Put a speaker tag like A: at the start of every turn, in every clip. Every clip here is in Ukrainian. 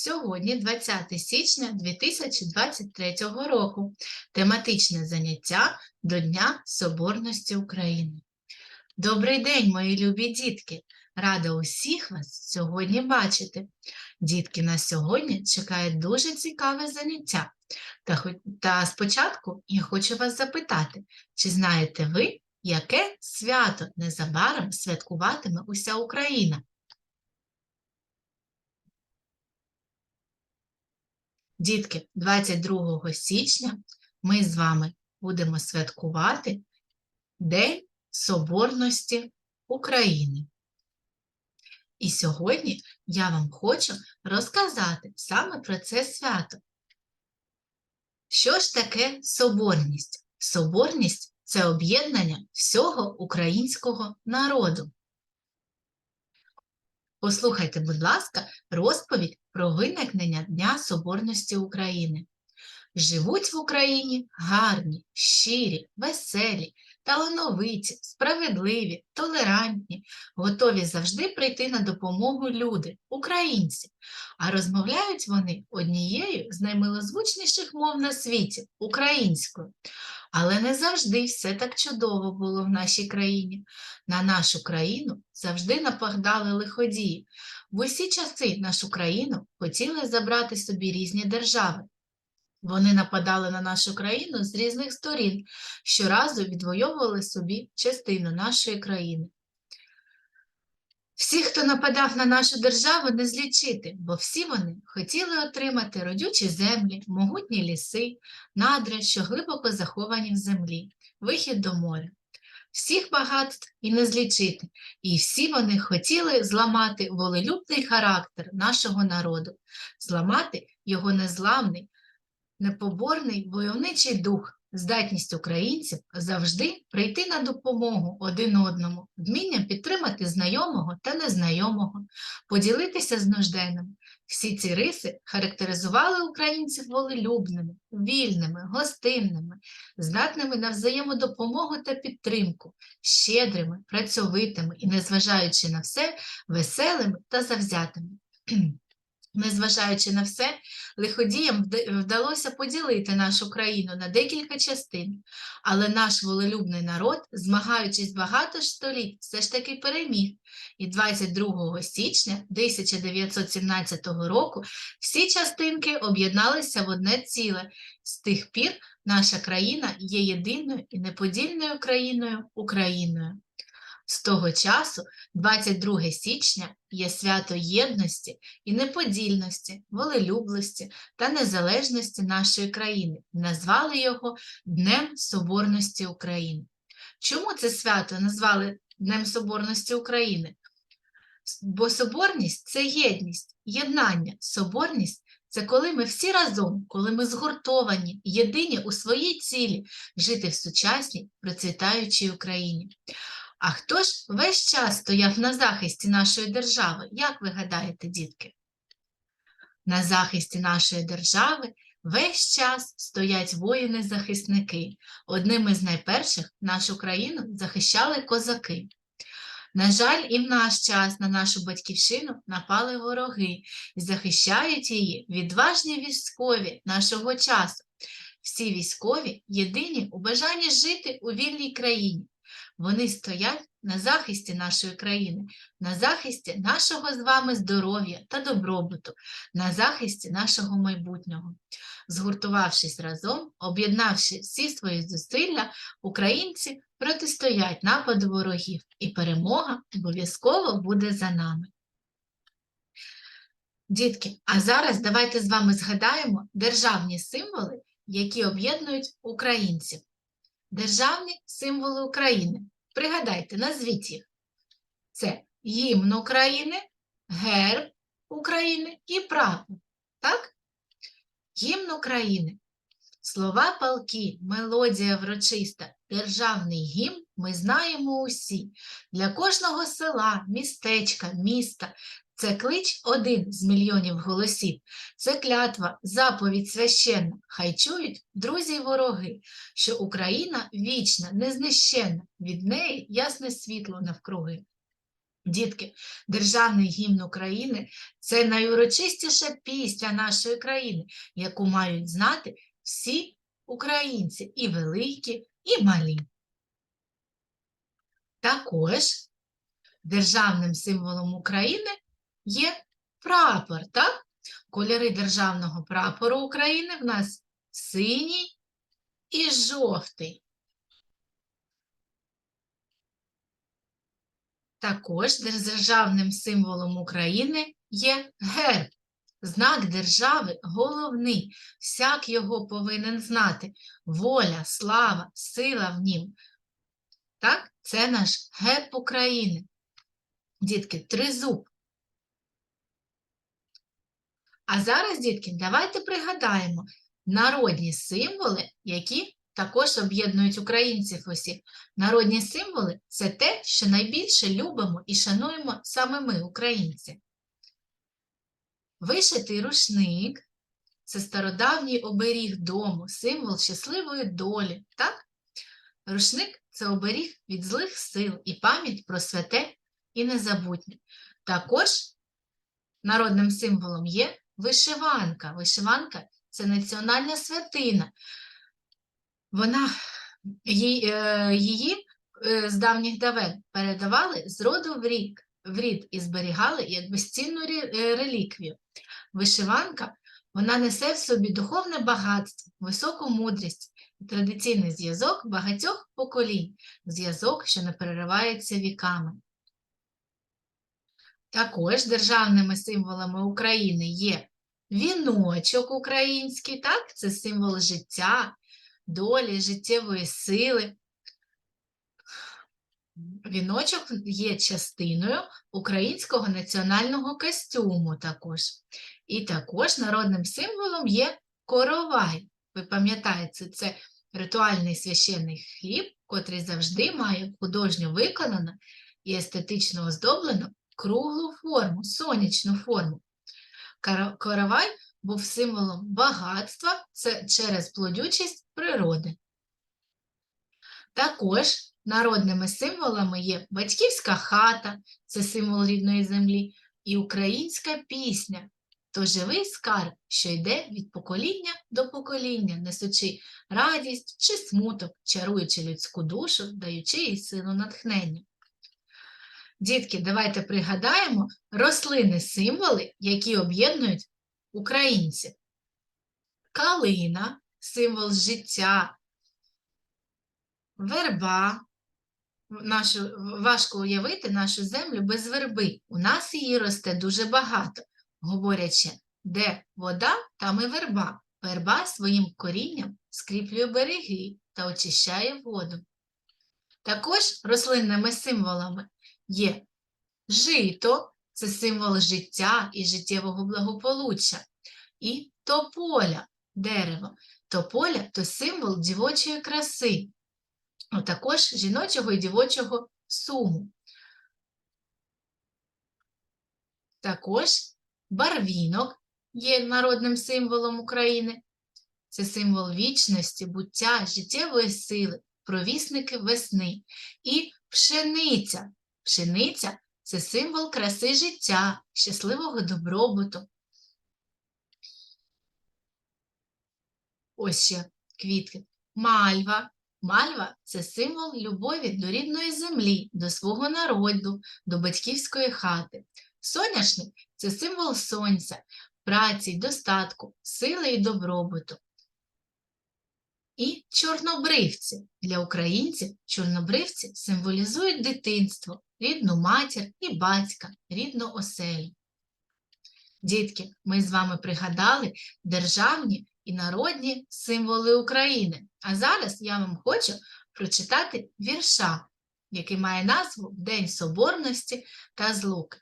A: Сьогодні 20 січня 2023 року. Тематичне заняття до Дня Соборності України. Добрий день, мої любі дітки! Рада усіх вас сьогодні бачити. Дітки, на сьогодні чекає дуже цікаве заняття. Та, та спочатку я хочу вас запитати, чи знаєте ви, яке свято незабаром святкуватиме уся Україна? Дітки, 22 січня ми з вами будемо святкувати День Соборності України. І сьогодні я вам хочу розказати саме про це свято. Що ж таке соборність? Соборність це об'єднання всього українського народу. Послухайте, будь ласка, розповідь про виникнення Дня Соборності України. Живуть в Україні гарні, щирі, веселі, талановиті, справедливі, толерантні, готові завжди прийти на допомогу люди, українці, а розмовляють вони однією з наймилозвучніших мов на світі українською. Але не завжди все так чудово було в нашій країні. На нашу країну завжди нападали лиходії. В усі часи нашу країну хотіли забрати собі різні держави. Вони нападали на нашу країну з різних сторін, щоразу відвоювали собі частину нашої країни. Всіх, хто нападав на нашу державу, не злічити, бо всі вони хотіли отримати родючі землі, могутні ліси, надра, що глибоко заховані в землі, вихід до моря. Всіх багатств і не злічити, і всі вони хотіли зламати волелюбний характер нашого народу, зламати його незламний, непоборний войовничий дух, здатність українців завжди прийти на допомогу один одному, вмінням підтримати знайомого та незнайомого, поділитися з нужденним. Всі ці риси характеризували українців волелюбними, вільними, гостинними, здатними на взаємодопомогу та підтримку, щедрими, працьовитими і, незважаючи на все, веселими та завзятими. Незважаючи на все, лиходіям вдалося поділити нашу країну на декілька частин, але наш волелюбний народ, змагаючись багато століть, все ж таки переміг. І 22 січня 1917 року всі частинки об'єдналися в одне ціле. З тих пір наша країна є єдиною і неподільною країною Україною. З того часу, 22 січня, є свято єдності і неподільності, волелюблості та незалежності нашої країни. Назвали його Днем Соборності України. Чому це свято назвали Днем Соборності України? Бо соборність це єдність, єднання. Соборність це коли ми всі разом, коли ми згуртовані, єдині у своїй цілі жити в сучасній, процвітаючій Україні. А хто ж весь час стояв на захисті нашої держави? Як ви гадаєте, дітки? На захисті нашої держави весь час стоять воїни-захисники. Одним із найперших нашу країну захищали козаки. На жаль, і в наш час на нашу батьківщину напали вороги і захищають її відважні військові нашого часу. Всі військові єдині у бажанні жити у вільній країні. Вони стоять на захисті нашої країни, на захисті нашого з вами здоров'я та добробуту, на захисті нашого майбутнього. Згуртувавшись разом, об'єднавши всі свої зусилля, українці протистоять нападу ворогів, і перемога обов'язково буде за нами. Дітки, а зараз давайте з вами згадаємо державні символи, які об'єднують українців. Державні символи України. Пригадайте, назвіть їх. Це гімн України, герб України і прапор. Так? Гімн України. Слова палки, мелодія врочиста, державний гімн ми знаємо усі. Для кожного села, містечка, міста це клич один з мільйонів голосів. Це клятва, заповідь священна. Хай чують друзі й вороги, що Україна вічна, незнищенна, від неї ясне світло навкруги. Дітки, Державний гімн України це найурочистіша пісня нашої країни, яку мають знати всі українці, і великі, і малі. Також державним символом України є прапор, так? Кольори державного прапору України в нас синій і жовтий. Також державним символом України є герб. Знак держави головний, всяк його повинен знати. Воля, слава, сила в нім. Так, це наш герб України. Дітки, тризуб. А зараз, дітки, давайте пригадаємо народні символи, які також об'єднують українців усіх. Народні символи це те, що найбільше любимо і шануємо саме ми, українці. Вишитий рушник це стародавній оберіг дому, символ щасливої долі. Так? Рушник це оберіг від злих сил і пам'ять про святе і незабутнє. Також народним символом є вишиванка. Вишиванка це національна святина. Вона її, е, її е, з давніх давен передавали з роду в рік, в рід і зберігали як безцінну е, реліквію. Вишиванка вона несе в собі духовне багатство, високу мудрість і традиційний зв'язок багатьох поколінь, зв'язок, що не переривається віками. Також державними символами України є віночок український, так? Це символ життя, долі, життєвої сили. Віночок є частиною українського національного костюму також. І також народним символом є коровай. Ви пам'ятаєте, це ритуальний священний хліб, котрий завжди має художньо виконану і естетично оздоблену круглу форму, сонячну форму. Кара- Коровай був символом багатства це через плодючість природи. Також народними символами є батьківська хата, це символ рідної землі, і українська пісня то живий скарб, що йде від покоління до покоління, несучи радість чи смуток, чаруючи людську душу, даючи їй силу натхнення. Дітки, давайте пригадаємо рослини-символи, які об'єднують українців. Калина символ життя, верба. Важко уявити нашу землю без верби. У нас її росте дуже багато, говорячи, де вода, там і верба. Верба своїм корінням скріплює береги та очищає воду. Також рослинними символами є жито, це символ життя і життєвого благополуччя, і тополя, дерево. Тополя то символ дівочої краси, а також жіночого і дівочого суму. Також барвінок є народним символом України. Це символ вічності, буття, життєвої сили, провісники весни. І пшениця. Пшениця це символ краси життя, щасливого добробуту. Ось ще квітки. Мальва. Мальва це символ любові до рідної землі, до свого народу, до батьківської хати. Соняшник це символ сонця, праці, достатку, сили і добробуту. І чорнобривці. Для українців чорнобривці символізують дитинство, рідну матір і батька, рідну оселю. Дітки, ми з вами пригадали державні і народні символи України. А зараз я вам хочу прочитати вірша, який має назву День Соборності та Злуки.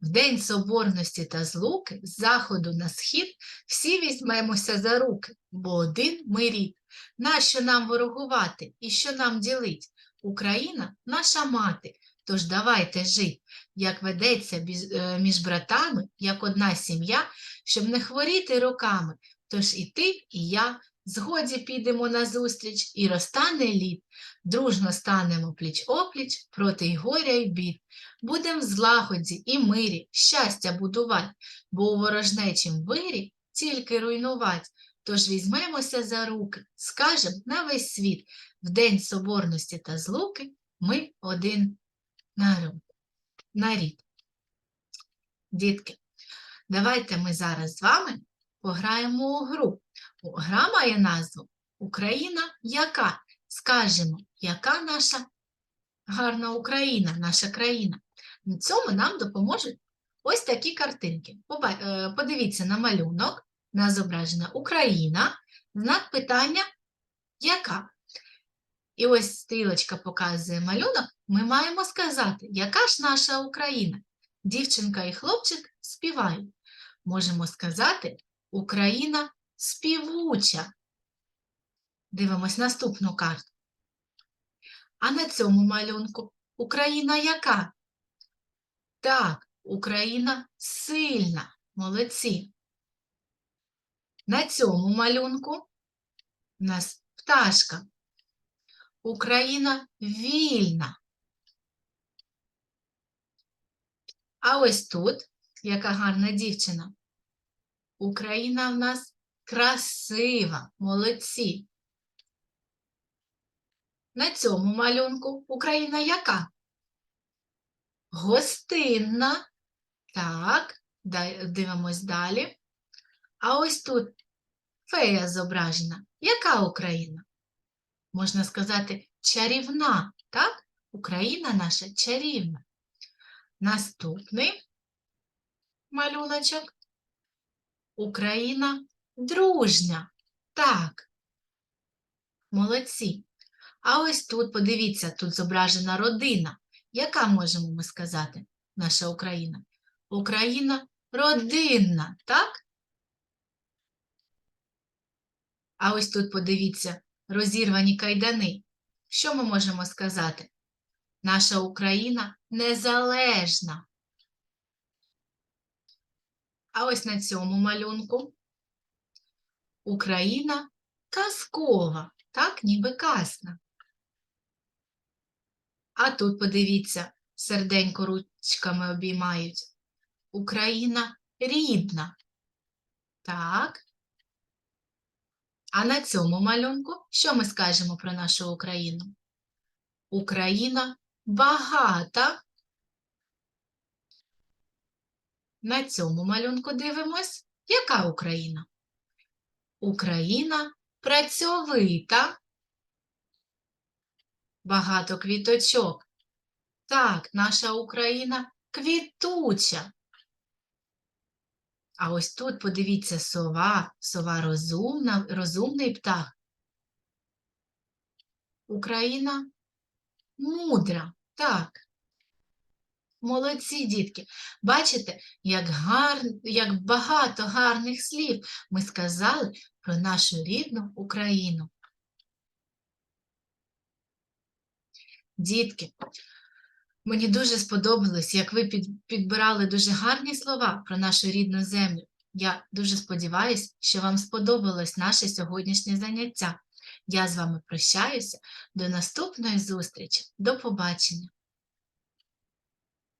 A: В День Соборності та Злуки з заходу на схід всі візьмемося за руки, бо один ми рід. Нащо нам ворогувати і що нам ділить? Україна наша мати, тож давайте жить, як ведеться е, між братами, як одна сім'я, щоб не хворіти роками. Тож і ти, і я Згоді підемо назустріч і розтане лід. Дружно станемо пліч-опліч проти й горя й бід. Будем в злагоді і мирі щастя будувати, бо у ворожнечім вирі тільки руйнувать. Тож візьмемося за руки, скажем на весь світ, в день соборності та злуки ми один народ, нарід. Дітки, давайте ми зараз з вами пограємо у гру. Гра має назву Україна яка? Скажемо, яка наша гарна Україна, наша країна. В цьому нам допоможуть ось такі картинки. Е, Подивіться на малюнок, на зображена Україна, знак питання яка? І ось стрілочка показує малюнок, ми маємо сказати, яка ж наша Україна? Дівчинка і хлопчик співають. Можемо сказати, Україна співуча. Дивимось наступну карту. А на цьому малюнку Україна яка? Так, Україна сильна. Молодці. На цьому малюнку у нас пташка. Україна вільна. А ось тут, яка гарна дівчина. Україна в нас красива, молодці. На цьому малюнку Україна яка? Гостинна. Так, дивимось далі. А ось тут фея зображена. Яка Україна? Можна сказати, чарівна, так? Україна наша чарівна. Наступний малюночок. Україна дружня. Так. Молодці. А ось тут, подивіться, тут зображена родина. Яка можемо ми сказати, наша Україна? Україна родинна, так? А ось тут подивіться, розірвані кайдани. Що ми можемо сказати? Наша Україна незалежна. А ось на цьому малюнку Україна казкова, так, ніби казна. А тут подивіться, серденько ручками обіймають. Україна рідна. Так. А на цьому малюнку що ми скажемо про нашу Україну? Україна багата. На цьому малюнку дивимось, яка Україна? Україна працьовита. Багато квіточок. Так, наша Україна квітуча. А ось тут подивіться сова, сова розумна, розумний птах. Україна мудра, так. Молодці, дітки. Бачите, як, гар... як багато гарних слів ми сказали про нашу рідну Україну. Дітки, мені дуже сподобалось, як ви підбирали дуже гарні слова про нашу рідну землю. Я дуже сподіваюся, що вам сподобалось наше сьогоднішнє заняття. Я з вами прощаюся. До наступної зустрічі. До побачення.